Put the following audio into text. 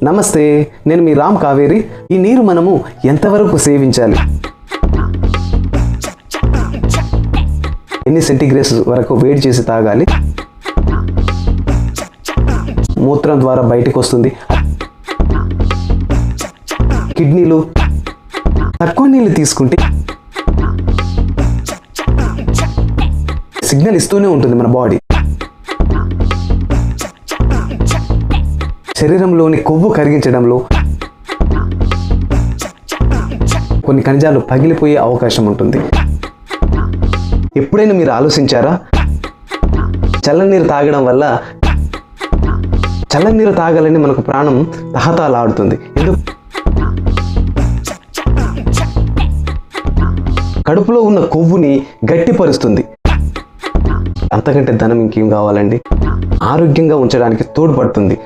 నమస్తే నేను మీ రామ్ కావేరి. ఈ నీరు మనము ఎంతవరకు సేవించాలి? ఎన్ని సెంటీగ్రేడ్స్ వరకు వేడి చేసి తాగాలి? మూత్రం ద్వారా బయటకు వస్తుంది. కిడ్నీలు తక్కువ నీళ్ళు తీసుకుంటే సిగ్నల్ ఇస్తూనే ఉంటుంది మన బాడీ. శరీరంలోని కొవ్వు కరిగించడంలో కొన్ని ఖనిజాలు పగిలిపోయే అవకాశం ఉంటుంది. ఎప్పుడైనా మీరు ఆలోచించారా? చల్లనీరు తాగడం వల్ల చల్లనీరు తాగాలని మనకు ప్రాణం తహతాలాడుతుంది. ఎందుకు? కడుపులో ఉన్న కొవ్వుని గట్టిపరుస్తుంది. అంతకంటే ధనం ఇంకేం కావాలండి? ఆరోగ్యంగా ఉంచడానికి తోడ్పడుతుంది.